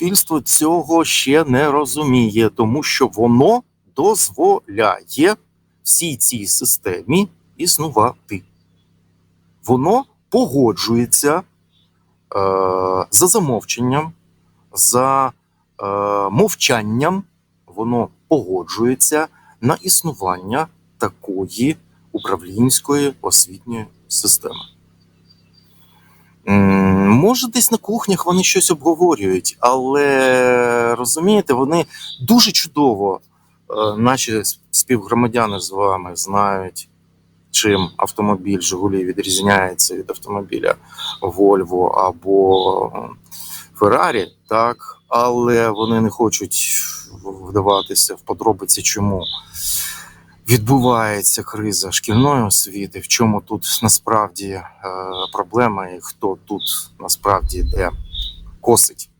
суспільство цього ще не розуміє, тому що воно дозволяє всій цій системі існувати. Воно погоджується е, за замовченням, за е, мовчанням, воно погоджується на існування такої управлінської освітньої системи. Може, десь на кухнях вони щось обговорюють, але розумієте, вони дуже чудово, е, наші співгромадяни з вами знають, чим автомобіль Жигулі відрізняється від автомобіля Volvo або Феррарі, так, але вони не хочуть вдаватися в подробиці, чому відбувається криза шкільної освіти, в чому тут насправді е, проблема і хто тут насправді де косить.